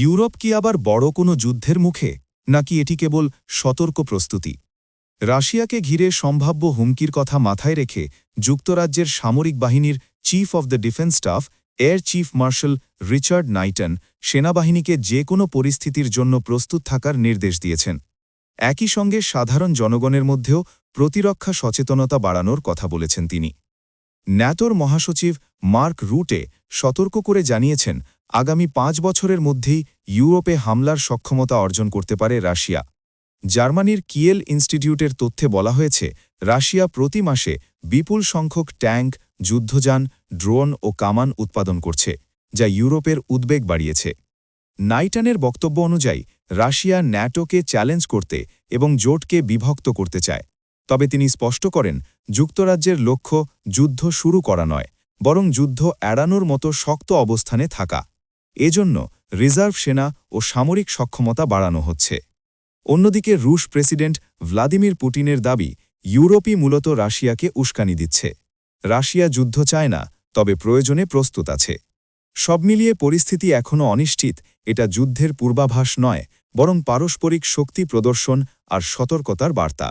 Europe কি আবার বড় কোনো যুদ্ধের মুখে, নাকি এটি কেবল সতর্ক প্রস্তুতি? রাশিয়াকে ঘিরে সম্ভাব্য হুমকির কথা মাথায় রেখে যুক্তরাজ্যের সামরিক বাহিনীর chief of the defence staff, air chief marshal Richard Knighton, সেনাবাহিনীকে যে কোনো পরিস্থিতির জন্য প্রস্তুত থাকার নির্দেশ দিয়েছেন। একই সঙ্গে সাধারণ জনগণের মধ্যেও প্রতিরক্ষা সচেতনতা বাড়ানোর কথা বলেছেন তিনি। ন্যাটোর মহাসচিব মার্ক রুটে সতর্ক করে জানিয়েছেন, আগামী পাঁচ বছরের মধ্যেই ইউরোপে হামলার সক্ষমতা অর্জন করতে পারে রাশিয়া। জার্মানির কিয়েল ইনস্টিটিউটের তথ্যে বলা হয়েছে, রাশিয়া প্রতি মাসে বিপুল সংখ্যক ট্যাঙ্ক, যুদ্ধযান, ড্রোন ও কামান উৎপাদন করছে, যা ইউরোপের উদ্বেগ বাড়িয়েছে। নাইটানের বক্তব্য অনুযায়ী, রাশিয়া ন্যাটোকে চ্যালেঞ্জ করতে এবং জোটকে বিভক্ত করতে চায়। তবে তিনি স্পষ্ট করেন, যুক্তরাজ্যের লক্ষ্য যুদ্ধ শুরু করা নয়। বরং যুদ্ধ এড়ানোর মতো শক্ত অবস্থানে থাকা। এজন্য রিজার্ভ সেনা ও সামরিক সক্ষমতা বাড়ানো হচ্ছে। অন্যদিকে রুশ প্রেসিডেন্ট ভ্লাদিমির পুটিনের দাবি ইউরোপই মূলত রাশিয়াকে উস্কানি দিচ্ছে। রাশিয়া যুদ্ধ চায় না, তবে প্রয়োজনে প্রস্তুত আছে। সব মিলিয়ে পরিস্থিতি এখনও অনিশ্চিত, এটা যুদ্ধের পূর্বাভাস নয়, বরং পারস্পরিক শক্তি প্রদর্শন আর সতর্কতার বার্তা।